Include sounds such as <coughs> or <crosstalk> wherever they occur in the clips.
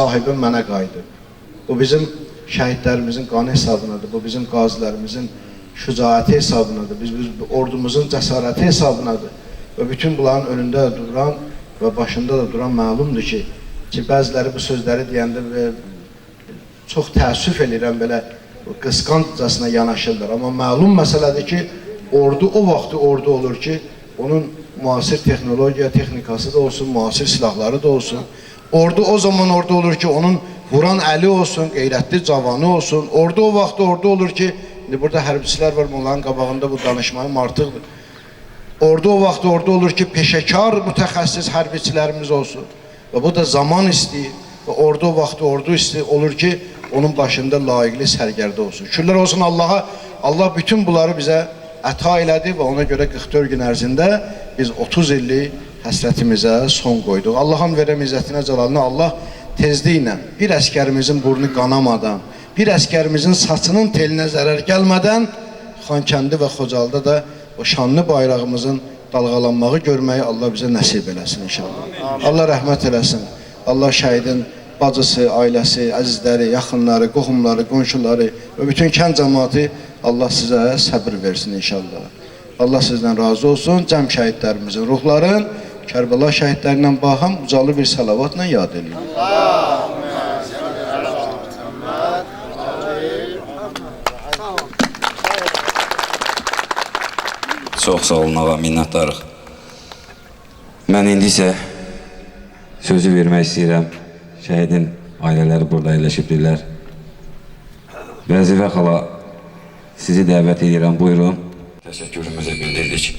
sahibi mənə qayıdıb. Bu bizim şəhidlərimizin qanı hesabınadır. Bu bizim qazilərimizin şücaəti hesabınadır. Biz, biz ordumuzun cəsarəti hesabınadır. Və bütün bunların önündə duran və başında da duran məlumdur ki, ki bəziləri bu sözləri deyəndə və çox təəssüf edirəm belə qısqancasına yanaşırlar. Amma məlum məsələdir ki, ordu o vaxtı ordu olur ki, onun müasir texnologiya, texnikası da olsun, müasir silahları da olsun. Ordu o zaman ordu olur ki, onun vuran əli olsun, qeyrətli cavanı olsun. Ordu o vaxt ordu olur ki, indi burada hərbiçilər var, bunların qabağında bu danışmayım artıqdır. Ordu o vaxt ordu olur ki, peşəkar mütəxəssis hərbiçilərimiz olsun. Və bu da zaman istəyir. Və ordu o vaxt ordu istəyir, olur ki, onun başında layiqli sərgərdə olsun. Şükürlər olsun Allaha. Allah bütün bunları bizə əta elədi və ona görə 44 gün ərzində biz 30 illik həsrətimizə son qoyduq. Allahın verəm izzətinə cəlalına Allah tezliklə bir əskərimizin burnu qanamadan, bir əskərimizin saçının telinə zərər gəlmədən Xankəndi və Xocalda da o şanlı bayrağımızın dalğalanmağı görməyi Allah bizə nəsib eləsin inşallah. Allah rəhmət eləsin. Allah şəhidin bacısı, ailəsi, əzizləri, yaxınları, qohumları, qonşuları və bütün kənd cəmaatı Allah sizə səbir versin inşallah. Allah sizdən razı olsun. Cəm şəhidlərimizin ruhların Kərbəla şəhidlərindən baham ucalı bir salavatla yad edin. Çox sağ olun ağa, minnətdarıq. Mən indi isə sözü vermək istəyirəm. Şəhidin ailələri burada əyləşibdirlər. Vəzifə xala, sizi dəvət edirəm, buyurun. Təşəkkürümüzü bildirdik.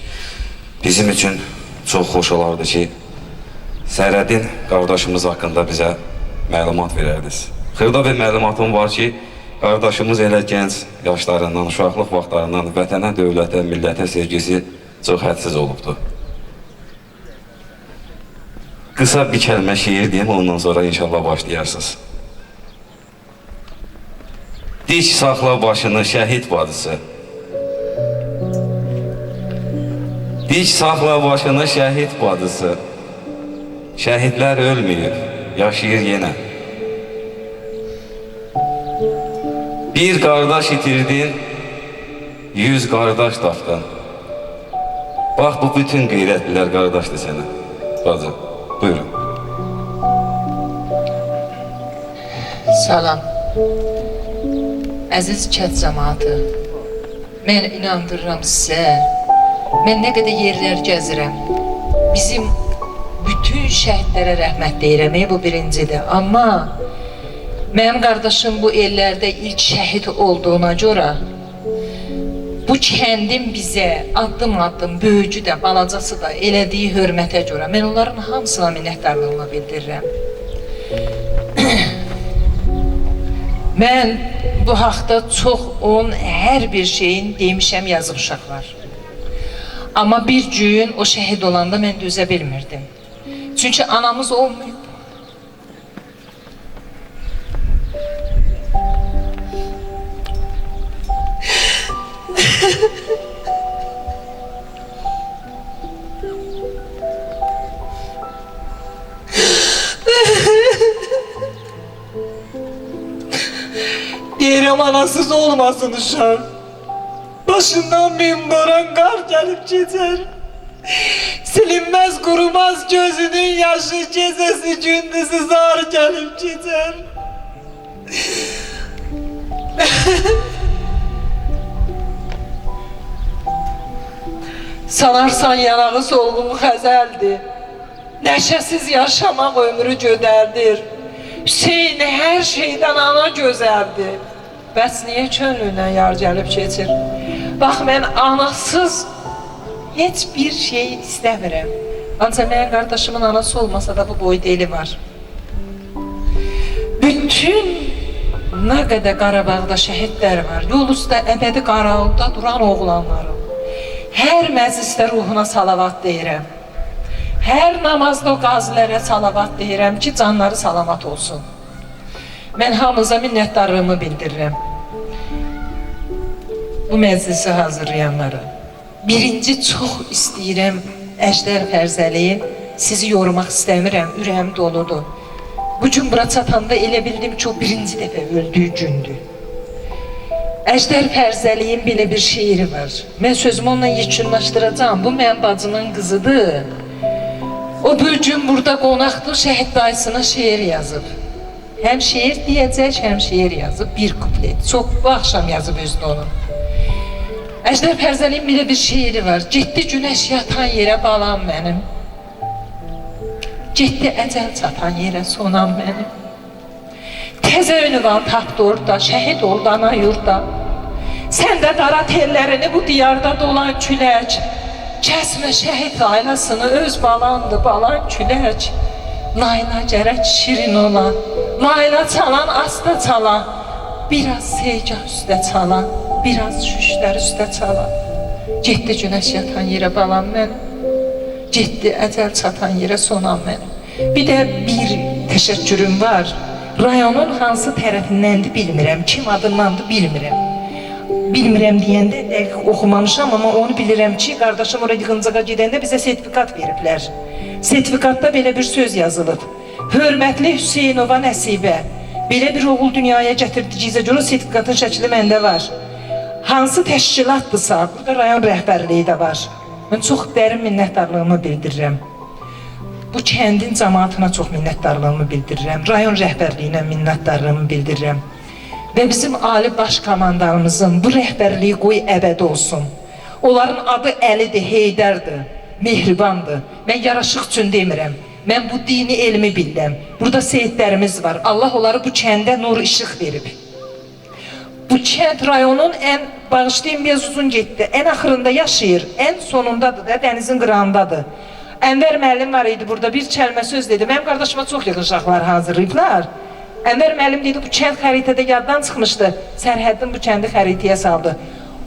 Bizim üçün çox xoş olardı ki, Sərədin qardaşımız haqqında bizə məlumat verərdiniz. Xırda bir məlumatım var ki, qardaşımız elə gənc yaşlarından, uşaqlıq vaxtlarından vətənə, dövlətə, millətə sevgisi çox hədsiz olubdu. Qısa bir kəlmə şeir deyim, ondan sonra inşallah başlayarsınız. Dik saxla başını şəhid bacısı. Dik saxla başını şəhid bacısı. Şəhidlər ölməyib, yaşayır yenə. Bir qardaş itirdin, yüz qardaş tapdın. Bax bu bütün qeyrətlilər qardaşdır sənə. Bacı, buyurun. Salam. Əziz kət cəmaatı. Mən inandırıram sizə. Mən nə qədər yerlər gəzirəm. Bizim bütün şəhidlərə rəhmət deyirəm. ey, Bu birincidir. Amma mənim qardaşım bu ellərdə ilk şəhid olduğuna görə bu kəndin bizə addım-addım böyücü də, balacası da elədiyi hörmətə görə mən onların hamısına minnətdarlığımı bildirirəm. <coughs> Mən bu haqda çox onun hər bir şeyin demişəm yazıb uşaqlar. Amma bir gün o şəhid olanda mən dözə bilmirdim. Çünki anamız olmayıb. Deyirəm anasız olmasın uşaq. Başından bin boran qar gəlib keçər. Silinməz, qurumaz gözünün yaşı gecəsi gündüzü zar gəlib keçər. Sanarsan yanağı solğun xəzəldir. Nəşəsiz yaşamaq ömrü gödərdir. Hüseyin hər şeydən ana gözəldir. Bəs niyə könlündən yar gəlib keçir? Bax mən anasız heç bir şey istəmirəm. Ancaq mənim qardaşımın anası olmasa da bu boyda eli var. Bütün nə qədər Qarabağda şəhidlər var, yol üstə əbədi qaranlıqda duran oğlanlarım. Hər məclisdə ruhuna salavat deyirəm. Hər namazda o qazilərə salavat deyirəm ki, canları salamat olsun. Mən hamınıza minnətdarlığımı bildirirəm. Bu məclisi hazırlayanlara. Birinci çox istəyirəm Əjdər Fərzəli. Sizi yormaq istəmirəm, ürəyim doludur. Bu gün bura çatanda elə bildim ki, o birinci dəfə öldüyü gündür. Əjdər Fərzəliyin belə bir şeiri var. Mən sözümü onunla yekunlaşdıracağam. Bu mənim bacımın qızıdır. O gün burada qonaqdır, şəhid dayısına şeir yazıb. Həm şeir deyəcək, həm şeir yazıb, bir kuplet. Çox bu axşam yazıb özünü onun. Əjdər Fərzəliyin belə bir şeiri var. Getdi günəş yatan yerə balam mənim. Getdi əcəl çatan yerə sonam mənim. Təzə ünvan tapdı orada, şəhid oldu ana yurda. Sən də dara tellərini bu diyarda dolan külək. Kəsmə şəhid ailasını öz balandı, balan külək. Layla gərək şirin olan, layla çalan, asta çalan. Biraz seycah üstə çalan, biraz şüşlər üstə çalan. Getdi günəş yatan yerə balam mən. Getdi əcəl çatan yerə sonam mən. Bir də bir təşəkkürüm var. Rayonun hansı tərəfindəndir bilmirəm, kim adındandır bilmirəm. Bilmirəm deyəndə dəqiq oxumamışam, amma onu bilirəm ki, qardaşım ora yığıncağa gedəndə bizə sertifikat veriblər. Sertifikatda belə bir söz yazılıb. Hörmətli Hüseynova Nəsibə, belə bir oğul dünyaya gətirdiyinizə görə sertifikatın şəkli məndə var. Hansı təşkilatdırsa, burada rayon rəhbərliyi də var. Mən çox dərin minnətdarlığımı bildirirəm. Bu kəndin cəmaatına çox minnətdarlığımı bildirirəm. Rayon rəhbərliyinə minnətdarlığımı bildirirəm. Və bizim ali baş komandanımızın bu rəhbərliyi qoy əbədi olsun. Onların adı Əlidir, Heydərdir, mehribandır. Mən yaraşıq üçün demirəm. Mən bu dini elmi bilirəm. Burada seyidlərimiz var. Allah onları bu kəndə nur işıq verib. Bu kənd rayonun ən bağışlayın biraz uzun getdi. Ən axırında yaşayır, ən sonundadır da dənizin qırağındadır. Ənvər müəllim var idi burada bir kəlmə söz dedi. Mənim qardaşıma çox yaxın uşaqlar hazırlayıblar. Ənvər müəllim dedi bu kənd xəritədə yaddan çıxmışdı. Sərhəddin bu kəndi xəritəyə saldı.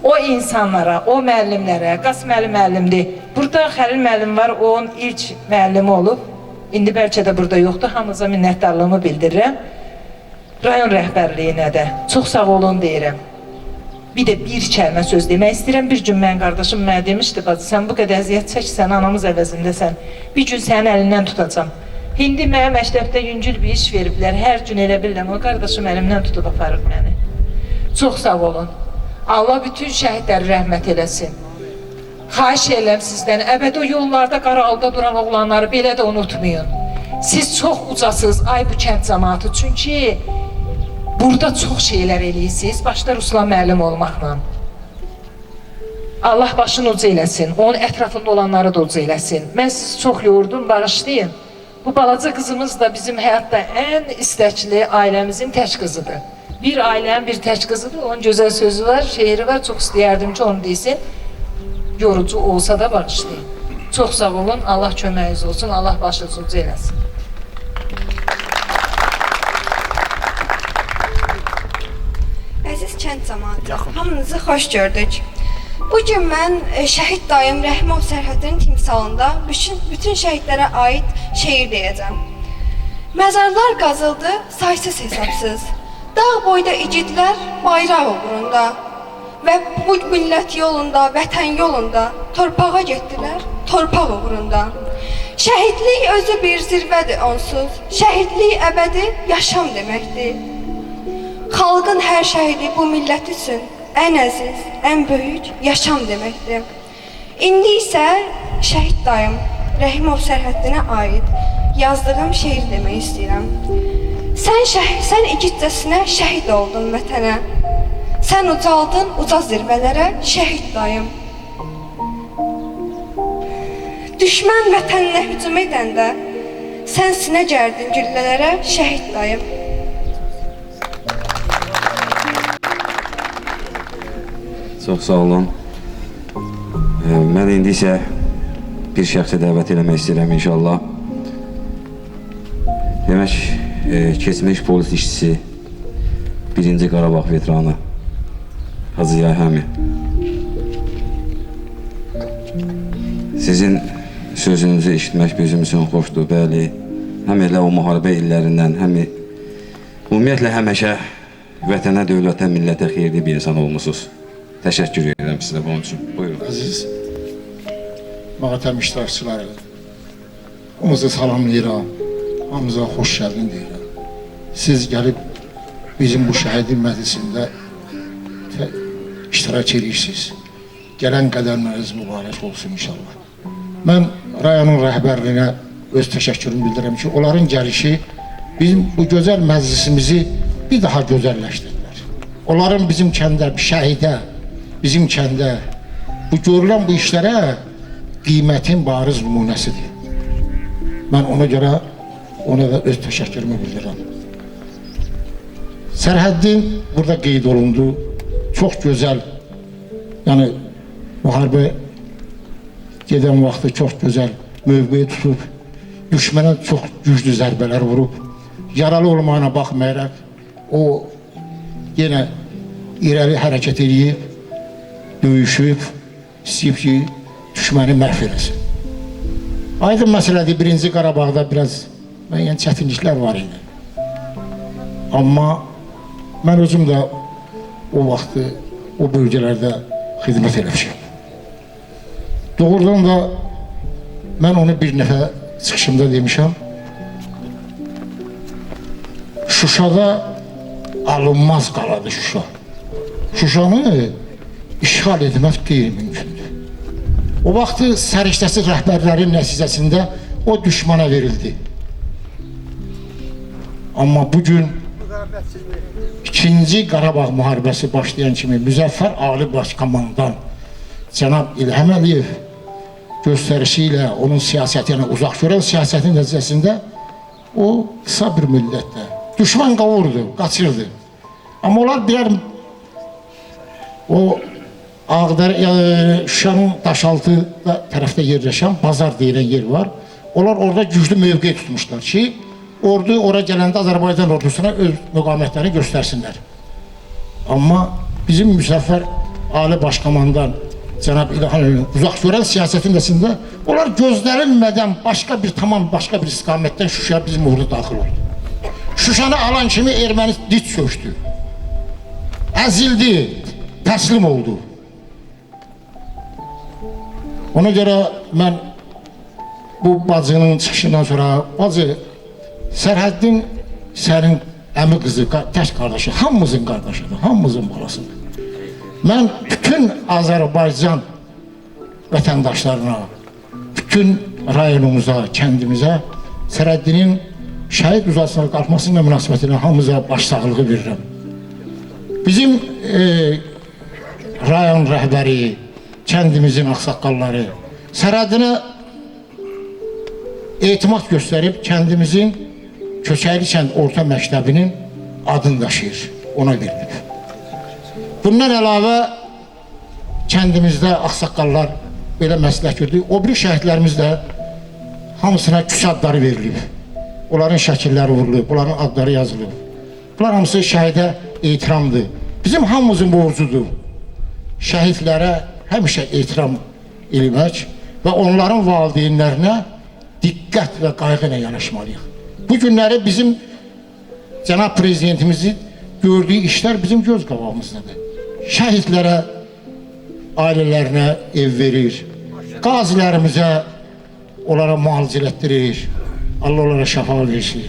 O insanlara, o müəllimlərə, Qas müəllim müəllimdir. Burada Xəlil müəllim var, onun ilk müəllimi olub. İndi bəlkə də burada yoxdur. Hamınıza minnətdarlığımı bildirirəm. Rayon rəhbərliyinə də çox sağ olun deyirəm. Bir də bir kəlmə söz demək istəyirəm. Bir gün mən qardaşım mənə demişdi, bacı sən bu qədər əziyyət çəksən, anamız əvəzindəsən. Bir gün sənin əlindən tutacam. İndi mənə məktəbdə yüngül bir iş veriblər. Hər gün elə bilirəm, o qardaşım əlimdən tutub aparır məni. Çox sağ olun. Allah bütün şəhidləri rəhmət eləsin. Xahiş edirəm sizdən, əbədi o yollarda qaralda duran oğlanları belə də unutmayın. Siz çox ucasınız, ay bu kənd cəmaatı. Çünki burada çox şeylər eləyirsiniz, başda Ruslan müəllim olmaqla. Allah başını ucu eləsin, onun ətrafında olanları da ucu eləsin. Mən sizi çox yordum, bağışlayın. Bu balaca qızımız da bizim həyatda ən istəkli ailəmizin tək qızıdır. Bir ailənin bir tək qızıdır, onun gözəl sözü var, şeiri var, çox istəyərdim ki onu desin. Yorucu olsa da bağışlayın. Çox sağ olun, Allah köməyiniz olsun, Allah başınızı ucu eləsin. Kənd cəmaatı, hamınızı xoş gördük. Bu gün mən e, şəhid dayım Rəhimov Sərhədinin timsalında bütün, bütün şəhidlərə aid şeir deyəcəm. Məzarlar qazıldı saysız hesabsız. Dağ boyda igidlər bayraq uğrunda və bu millət yolunda, vətən yolunda torpağa getdilər, torpaq uğrunda. Şəhidlik özü bir zirvədir onsuz. Şəhidlik əbədi yaşam deməkdir. Xalqın hər şəhidi bu millət üçün ən əziz, ən böyük yaşam deməkdir. İndi isə şəhid dayım Rəhimov sərhəddinə aid yazdığım şeir demək istəyirəm. Sən şəh sən igidcəsinə şəhid oldun vətənə. Sən ucaldın uca zirvələrə şəhid dayım. Düşmən vətəninə hücum edəndə sən sinə gərdin güllələrə şəhid dayım. Çox sağ olun. Mən indi isə bir şəxsi dəvət eləmək istəyirəm inşallah. Demək, e, keçmiş polis işçisi, birinci Qarabağ veteranı Hacı Yayhəmi. Sizin sözünüzü eşitmək bizim üçün xoşdur, bəli. Həm elə o müharibə illərindən, həm ümumiyyətlə həmişə vətənə, dövlətə, millətə xeyirli bir insan olmusunuz. Təşəkkür edirəm sizə bunun üçün. Buyurun. Əziz matəm iştirakçıları, hamınızı salamlayıram, hamınıza xoş gəldin deyirəm. siz gəlib bizim bu şəhidin məclisində iştirak edirsiniz. Gələn qədəmləriniz mübarək olsun inşallah. Mən rayonun rəhbərliyinə öz təşəkkürümü bildirirəm ki, onların gəlişi bizim bu gözəl məclisimizi bir daha gözəlləşdirdilər. Onların bizim kəndə, şəhidə, bizim kəndə bu görülən bu işlərə qiymətin bariz nümunəsidir. Mən ona görə ona da öz təşəkkürümü bildirirəm. Sərhəddin burada qeyd olundu. Çox gözəl. Yəni müharibə gedən vaxtı çox gözəl mövqeyi tutub, düşmənə çox güclü zərbələr vurub, yaralı olmağına baxmayaraq o yenə irəli hərəkət edib, döyüşüb, istəyib ki, düşməni məhv eləsin. Aydın məsələdir, birinci Qarabağda biraz müəyyən çətinliklər var idi. Amma mən özüm də o vaxtı o bölgələrdə xidmət eləmişəm. Doğrudan da mən onu bir nəfə çıxışımda demişəm. Şuşada alınmaz qaladı Şuşa. Şuşanı işğal etmək qeyri-mümkündür. O vaxtı səriştəsi rəhbərlərin nəticəsində o düşmana verildi. Amma bugün ikinci Qarabağ müharibəsi başlayan kimi Müzəffər Ali Başkomandan cənab İlham Əliyev göstərişi ilə onun siyasəti, yəni uzaq görən siyasətin nəticəsində o qısa bir müddətdə düşman qavurdu, qaçırdı. Amma onlar birər o Ağdar, e, Şuşanın Daşaltı da tərəfdə yerləşən Bazar deyilən yer var. Onlar orada güclü mövqe tutmuşlar ki, ordu ora gələndə Azərbaycan ordusuna öz müqamətlərini göstərsinlər. Amma bizim Müzəffər Ali Başkomandan cənab İlhan uzaq görən siyasətin nəticəsində onlar gözlənilmədən başqa bir tamam başqa bir istiqamətdən Şuşaya bizim ordu daxil oldu. Şuşanı alan kimi erməni dit çökdü. Əzildi, təslim oldu. Ona görə mən bu bacının çıxışından sonra bacı Sərhəddin sənin əmi qızı, tək qardaşı, hamımızın qardaşıdır, hamımızın balasıdır. Mən bütün Azərbaycan vətəndaşlarına, bütün rayonumuza, kəndimizə Sərhəddinin şəhid uzasına qalxmasına münasibətilə hamımıza başsağlığı verirəm. Bizim e, rayon rəhbəri, kəndimizin ağsaqqalları Sərhəddinə etimad göstərib kəndimizin Köçəkli kənd orta məktəbinin adını daşıyır, ona verilib. Bundan əlavə kəndimizdə ağsaqqallar belə məsləhət gördü. O biri şəhidlərimiz də hamısına küç adları verilib. Onların şəkilləri vurulub, onların adları yazılıb. Bunlar hamısı şəhidə ehtiramdır. Bizim hamımızın borcudur. Şəhidlərə həmişə ehtiram eləmək və onların valideynlərinə diqqət və qayğı ilə yanaşmalıyıq. Bu günləri bizim cənab prezidentimizin gördüyü işlər bizim göz qabağımızdadır. Şəhidlərə, ailələrinə ev verir, qazilərimizə onlara müalicə etdirir, Allah onlara şəfa versin,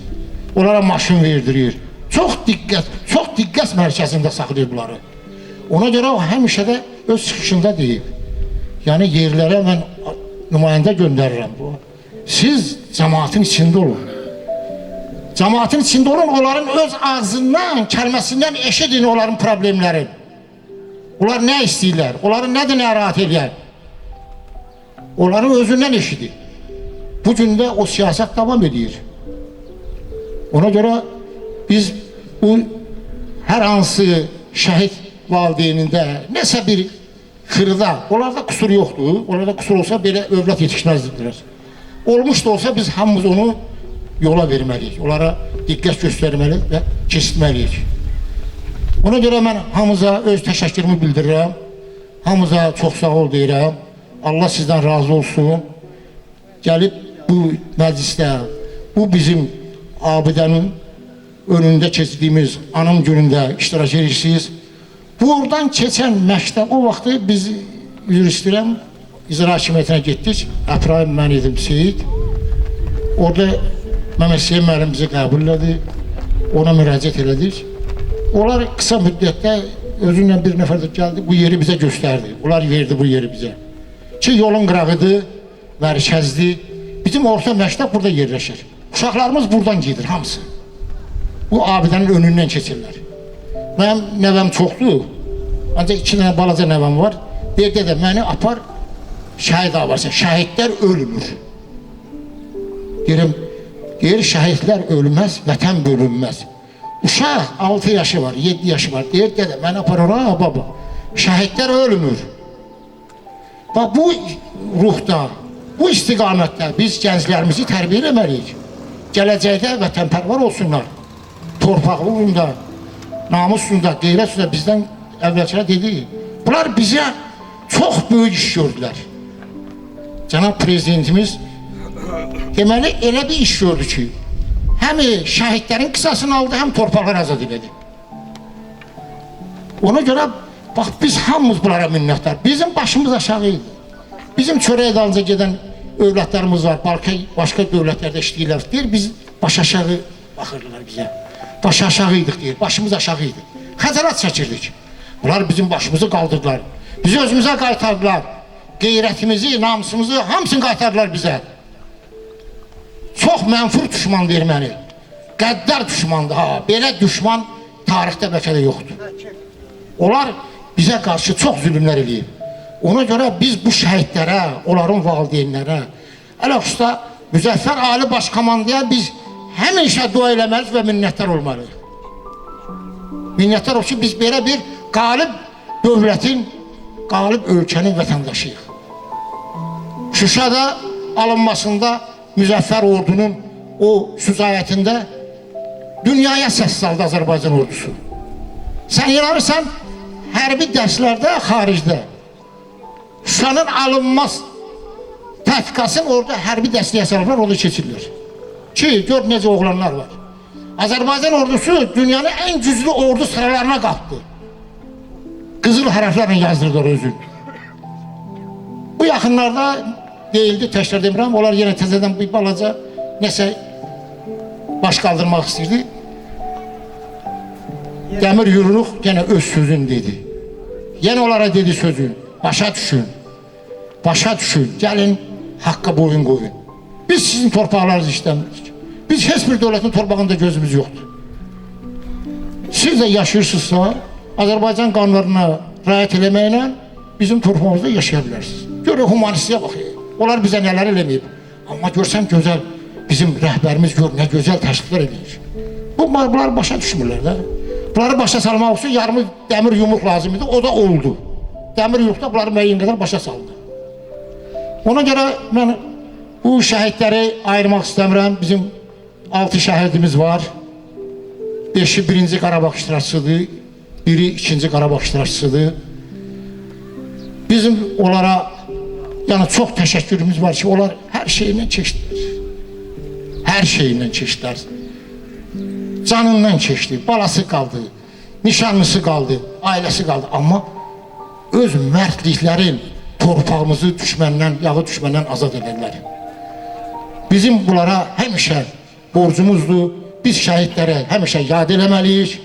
onlara maşın verdirir. Çox diqqət, çox diqqət mərkəzində saxlayır bunları. Ona görə o həmişə də öz çıxışında deyib. Yəni yerlərə mən nümayəndə göndərirəm bu. Siz cəmaatın içində olun. Cəmaatın içində olun, onların öz ağzından, kəlməsindən eşidin onların problemlərini. Onlar nə istəyirlər? Onları nədir narahat edir? Onların özündən eşidin. Bu gün o siyasət davam edir. Ona görə biz bu hər hansı şəhid valideynində nəsə bir xırda, onlarda qüsur yoxdur. Onlarda qüsur olsa belə övlad yetişməzdilər. Olmuş da olsa biz hamımız onu yola verməliyik. Onlara diqqət göstərməli və keçitməliyik. Ona görə mən hamıza öz təşəkkürümü bildirirəm. Hamıza çox sağ ol deyirəm. Allah sizdən razı olsun. Gəlib bu məclisdə, bu bizim abidənin önündə keçdiyimiz anım günündə iştirak edirsiniz. Buradan keçən məktəb o vaxtı biz üzr istəyirəm, icra hakimiyyətinə getdik. Əbrahim mən idim Seyid. Orada Mehmet Hüseyin müəllim bizi qəbul elədi. ona müraciət elədik. Onlar qısa müddətdə özünlə bir nəfər də gəldi, bu yeri bizə göstərdi. Onlar verdi bu yeri bizə. Ki yolun qırağıdır, mərkəzdir. Bizim orta məktəb burada yerləşir. Uşaqlarımız buradan gedir hamısı. Bu abidənin önündən keçirlər. Mənim nəvəm çoxdur. Ancaq iki dənə balaca nəvəm var. Deyir dedə məni apar şəhid avarsa. Şəhidlər ölmür. Deyirəm, deyir şəhidlər ölməz, vətən bölünməz. Uşaq 6 yaşı var, 7 yaşı var. Deyir dedə məni apar ora baba. Şəhidlər ölmür. Bax bu ruhda, bu istiqamətdə biz gənclərimizi tərbiyə etməliyik. Gələcəkdə vətənpərvər olsunlar. Torpağı uğrunda, namusunda, qeyrətində bizdən əvvəlcələr dedi. Bunlar bizə çox böyük iş gördülər. Cənab prezidentimiz deməli elə bir iş gördü ki, həm şəhidlərin qisasını aldı, həm torpaqları azad elədi. Ona görə bax biz hamımız bunlara minnətdar. Bizim başımız aşağı idi. Bizim çörək dalınca gedən övladlarımız var, başqa başqa dövlətlərdə işləyirlər. Deyir biz baş aşağı baxırdılar bizə. Baş aşağı idik deyir. Başımız aşağı idi. Xəcalat çəkirdik. Bunlar bizim başımızı qaldırdılar. Bizi özümüzə qaytardılar. Qeyrətimizi, namusumuzu hamısını qaytardılar bizə. Çox mənfur düşman erməni. Qəddar düşmandır ha. Belə düşman tarixdə bəlkə də yoxdur. Onlar bizə qarşı çox zülmlər eləyib. Ona görə biz bu şəhidlərə, onların valideynlərə, əlaqüsta Müzəffər Ali Başkomandaya biz həmişə dua eləməliyik və minnətdar olmalıyıq. Minnətdar olsun biz belə bir qalib dövlətin, qalib ölkənin vətəndaşıyıq. Şuşada alınmasında Müzəffər ordunun o süzayətində dünyaya səs saldı Azərbaycan ordusu. Sən inanırsan, hərbi dərslərdə xaricdə Şuşanın alınmaz təhqiqasın orada hərbi dəstəyə salırlar, orada keçirlər. Ki, gör necə oğlanlar var. Azərbaycan ordusu dünyanın ən güclü ordu sıralarına qalxdı. Qızıl hərflərlə yazdırdılar özünü. Bu yaxınlarda deyildi, təkrar demirəm, onlar yenə təzədən bir balaca nəsə baş qaldırmaq istəyirdi. Dəmir yumruq yenə öz sözünü dedi. Yenə onlara dedi sözü. Başa düşün. Başa düşün. Gəlin haqqa boyun qoyun. Biz sizin torpaqlarınızı istəmirik. Biz heç bir dövlətin torpağında gözümüz yoxdur. Siz də yaşayırsınızsa, Azərbaycan qanunlarına riayət eləməklə bizim torpağımızda yaşaya bilərsiniz. Görək humanistliyə baxın. Onlar bizə nələr eləməyib. Amma görsən gözəl bizim rəhbərimiz gör nə gözəl təşriflər edir. Bu bunlar başa düşmürlər də. Bunları başa salmaq üçün yarımı dəmir yumruq lazım idi. O da oldu. Dəmir yumruqda bunları müəyyən qədər başa saldı. Ona görə mən bu şəhidləri ayırmaq istəmirəm. Bizim 6 şəhidimiz var. 5-i birinci Qarabağ iştirakçısıdır. Biri ikinci Qarabağ iştirakçısıdır. Bizim onlara yəni çox təşəkkürümüz var ki, onlar hər şeyindən keçdilər. Hər şeyindən keçdilər. Canından keçdi, balası qaldı, nişanlısı qaldı, ailəsi qaldı. Amma öz mərdliklərin torpağımızı düşməndən, yağı düşməndən azad edənlər. Bizim bunlara həmişə borcumuzdur. Biz şəhidlərə həmişə yad eləməliyik.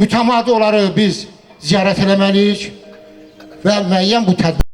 Mütəmadi onları biz ziyarət eləməliyik və müəyyən bu tədbir